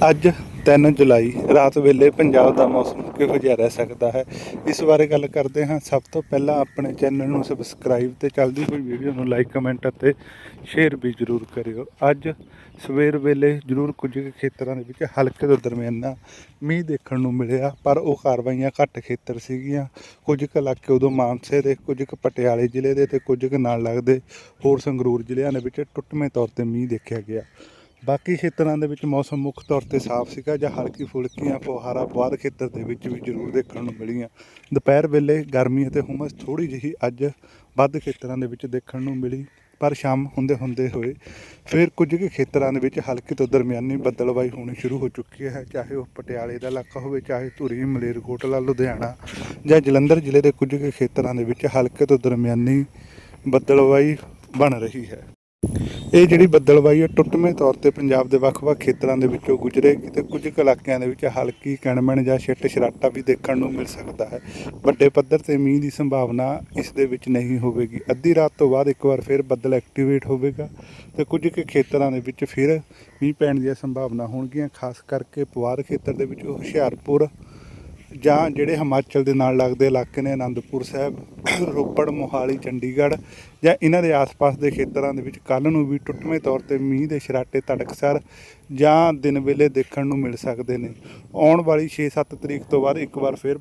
ਅੱਜ 3 ਜੁਲਾਈ, ਰਾਤ ਵੇਲੇ ਪੰਜਾਬ ਦਾ ਮੌਸਮ ਕਿਹੋ ਜਿਹਾ ਰਹਿ ਸਕਦਾ ਹੈ? ਇਸ ਬਾਰੇ ਗੱਲ ਕਰਦੇ ਹਾਂ। ਸਭ ਤੋਂ ਪਹਿਲਾਂ ਆਪਣੇ ਚੈਨਲ ਨੂੰ ਸਬਸਕ੍ਰਾਈਬ ਤੇ ਚੱਲਦੀ ਹੋਈ ਵੀਡੀਓ ਨੂੰ ਲਾਈਕ ਕਮੈਂਟ ਅਤੇ ਸ਼ੇਅਰ ਵੀ ਜ਼ਰੂਰ ਕਰਿਓ। ਅੱਜ ਸਵੇਰ ਵੇਲੇ ਜ਼ਰੂਰ ਕੁਝ ਕੁ ਖੇਤਰਾਂ ਦੇ ਵਿੱਚ ਹਲਕੇ ਤੋਂ ਦਰਮਿਆਨਾ ਮੀਂਹ ਦੇਖਣ ਨੂੰ ਮਿਲਿਆ, ਪਰ ਉਹ ਕਾਰਵਾਈਆਂ ਘੱਟ ਖੇਤਰ ਸੀਗੀਆਂ। ਕੁਝ ਕੁ ਇਲਾਕੇ ਉਦੋਂ ਮਾਨਸੇ ਦੇ, ਕੁਝ ਕੁ ਪਟਿਆਲੇ ਜ਼ਿਲ੍ਹੇ ਦੇ ਤੇ ਕੁਝ ਕੁ ਨਾਲ ਲੱਗਦੇ ਹੋਰ ਸੰਗਰੂਰ ਜ਼ਿਲ੍ਹਿਆਂ ਦੇ ਵਿੱਚ ਟੁੱਟਵੇਂ ਤੌਰ ਤੇ ਮੀਂਹ ਦੇਖਿਆ ਗਿਆ। ਬਾਕੀ ਖੇਤਰਾਂ ਦੇ ਵਿੱਚ ਮੌਸਮ ਮੁੱਖ ਤੌਰ ਤੇ ਸਾਫ਼ ਸੀਗਾ, ਜਾਂ ਹਲਕੀ ਫੁਲਕੀਆਂ ਫੁਹਾਰਾ ਬਾਅਦ ਖੇਤਰ ਦੇ ਵਿੱਚ ਵੀ ਜ਼ਰੂਰ ਦੇਖਣ ਨੂੰ ਮਿਲੀਆਂ। ਦੁਪਹਿਰ ਵੇਲੇ ਗਰਮੀ ਅਤੇ ਹੁਮਸ ਥੋੜੀ ਜਿਹੀ ਅੱਜ ਵੱਧ ਖੇਤਰਾਂ ਦੇ ਵਿੱਚ ਦੇਖਣ ਨੂੰ ਮਿਲੀ, ਪਰ ਸ਼ਾਮ ਹੁੰਦੇ ਹੁੰਦੇ ਹੋਏ ਫਿਰ ਕੁਝ ਕੁ ਖੇਤਰਾਂ ਦੇ ਵਿੱਚ ਹਲਕੀ ਤੋਂ ਦਰਮਿਆਨੀ ਬੱਦਲਵਾਈ ਹੋਣੀ ਸ਼ੁਰੂ ਹੋ ਚੁੱਕੀ ਹੈ। ਚਾਹੇ ਉਹ ਪਟਿਆਲੇ ਦਾ ਇਲਾਕਾ ਹੋਵੇ, ਚਾਹੇ ਧੂਰੀ ਮਲੇਰਕੋਟਲਾ ਲੁਧਿਆਣਾ ਜਾਂ ਜਲੰਧਰ ਜ਼ਿਲ੍ਹੇ ਦੇ ਕੁਝ ਕੁ ਖੇਤਰਾਂ ਦੇ ਵਿੱਚ ਹਲਕੇ ਤੋਂ ਦਰਮਿਆਨੀ ਬੱਦਲਵਾਈ ਬਣ ਰਹੀ ਹੈ। ਇਹ ਜਿਹੜੀ ਬੱਦਲਵਾਈ ਹੈ, ਟੁੱਟਵੇਂ ਤੌਰ ਤੇ ਪੰਜਾਬ ਦੇ ਵੱਖ-ਵੱਖ ਖੇਤਰਾਂ ਦੇ ਵਿੱਚੋਂ ਗੁਜ਼ਰੇਗੀ ਤੇ ਕੁਝ ਕੁ ਇਲਾਕਿਆਂ ਦੇ ਵਿੱਚ ਹਲਕੀ ਕਣਮਣ ਜਾਂ ਛਿੱਟ ਛਰਾਟਾ ਵੀ ਦੇਖਣ ਨੂੰ ਮਿਲ ਸਕਦਾ ਹੈ। ਵੱਡੇ ਪੱਧਰ ਤੇ ਮੀਂਹ ਦੀ ਸੰਭਾਵਨਾ ਇਸ ਦੇ ਵਿੱਚ ਨਹੀਂ ਹੋਵੇਗੀ। ਅੱਧੀ ਰਾਤ ਤੋਂ ਬਾਅਦ ਇੱਕ ਵਾਰ ਫਿਰ ਬੱਦਲ ਐਕਟੀਵੇਟ ਹੋਵੇਗਾ ਤੇ ਕੁਝ ਕੁ ਖੇਤਰਾਂ ਦੇ ਵਿੱਚ ਫਿਰ ਮੀਂਹ ਪੈਣ ਦੀਆਂ ਸੰਭਾਵਨਾ ਹੋਣਗੀਆਂ, ਖਾਸ ਕਰਕੇ ਪਵਾਰ ਖੇਤਰ ਦੇ ਵਿੱਚ ਹੁਸ਼ਿਆਰਪੁਰ ਜਾਂ ਜਿਹੜੇ ਹਿਮਾਚਲ ਦੇ ਨਾਲ ਲੱਗਦੇ ਇਲਾਕੇ ਨੇ ਆਨੰਦਪੁਰ ਸਾਹਿਬ, ਰੋਪੜ, ਮੋਹਾਲੀ, ਚੰਡੀਗੜ੍ਹ ਜਾਂ ਇਹਨਾਂ ਦੇ ਆਸ-ਪਾਸ ਦੇ ਖੇਤਰਾਂ ਦੇ ਵਿੱਚ ਕੱਲ ਨੂੰ ਵੀ ਟੁੱਟਵੇਂ ਤੌਰ ਤੇ ਮੀਂਹ ਦੇ ਛਰਾਟੇ ਤੜਕਸਰ ਜਾਂ ਦਿਨ ਵੇਲੇ ਦੇਖਣ ਨੂੰ ਮਿਲ ਸਕਦੇ ਨੇ। ਆਉਣ ਵਾਲੀ 6-7 ਤਰੀਕ ਤੋਂ ਬਾਅਦ ਇੱਕ ਵਾਰ ਫਿਰ